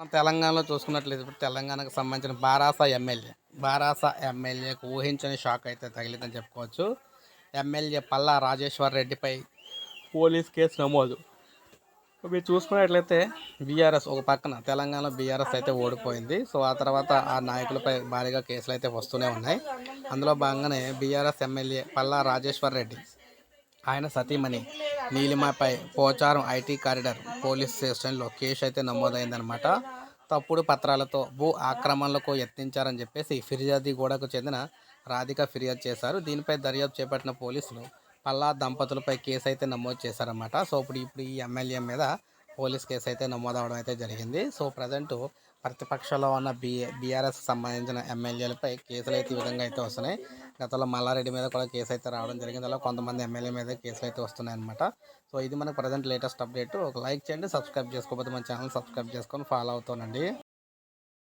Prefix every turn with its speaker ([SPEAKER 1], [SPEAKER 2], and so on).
[SPEAKER 1] మన తెలంగాణలో చూసుకున్నట్లయితే ఇప్పుడు తెలంగాణకు సంబంధించిన బారాస ఎమ్మెల్యే బారాస ఎమ్మెల్యేకు ఊహించని షాక్ అయితే తగిలిందని చెప్పుకోవచ్చు. ఎమ్మెల్యే పల్లా రాజేశ్వర్ రెడ్డిపై పోలీస్ కేసు నమోదు. మీరు చూసుకున్నట్లయితే బీఆర్ఎస్ ఒక పక్కన తెలంగాణ బీఆర్ఎస్ అయితే ఓడిపోయింది. సో ఆ తర్వాత ఆ నాయకులపై భారీగా కేసులు అయితే వస్తూనే ఉన్నాయి. అందులో భాగంగానే బీఆర్ఎస్ ఎమ్మెల్యే పల్లా రాజేశ్వర్ రెడ్డి ఆయన సతీమణి నీలిమపై పోచారం ఐటీ కారిడార్ పోలీస్ స్టేషన్లో కేసు అయితే నమోదైందనమాట తప్పుడు పత్రాలతో భూ ఆక్రమణలకు యత్నించారని చెప్పేసి ఫిర్యాది గూడకు చెందిన రాధిక ఫిర్యాదు చేశారు. దీనిపై దర్యాప్తు చేపట్టిన పోలీసులు పల్లా దంపతులపై కేసు అయితే నమోదు చేశారన్నమాట. సో ఇప్పుడు ఇప్పుడు ఈ ఎమ్మెల్యే మీద పోలీస్ కేసు అయితే నమోదవడం అయితే జరిగింది. సో ప్రజెంట్ ప్రతిపక్షంలో ఉన్న బీ బీఆర్ఎస్ సంబంధించిన ఎమ్మెల్యేలపై కేసులు అయితే ఈ విధంగా అయితే వస్తున్నాయి. గతంలో మల్లారెడ్డి మీద కూడా కేసు అయితే రావడం జరిగింది. అలా కొంతమంది ఎమ్మెల్యే మీద కేసులు అయితే వస్తున్నాయి అనమాట సో ఇది మనకు ప్రజెంట్ లేటెస్ట్ అప్డేట్. ఒక లైక్ చేయండి సబ్స్క్రైబ్ చేసుకోకపోతే మన ఛానల్ సబ్స్క్రైబ్ చేసుకొని ఫాలో అవుతానండి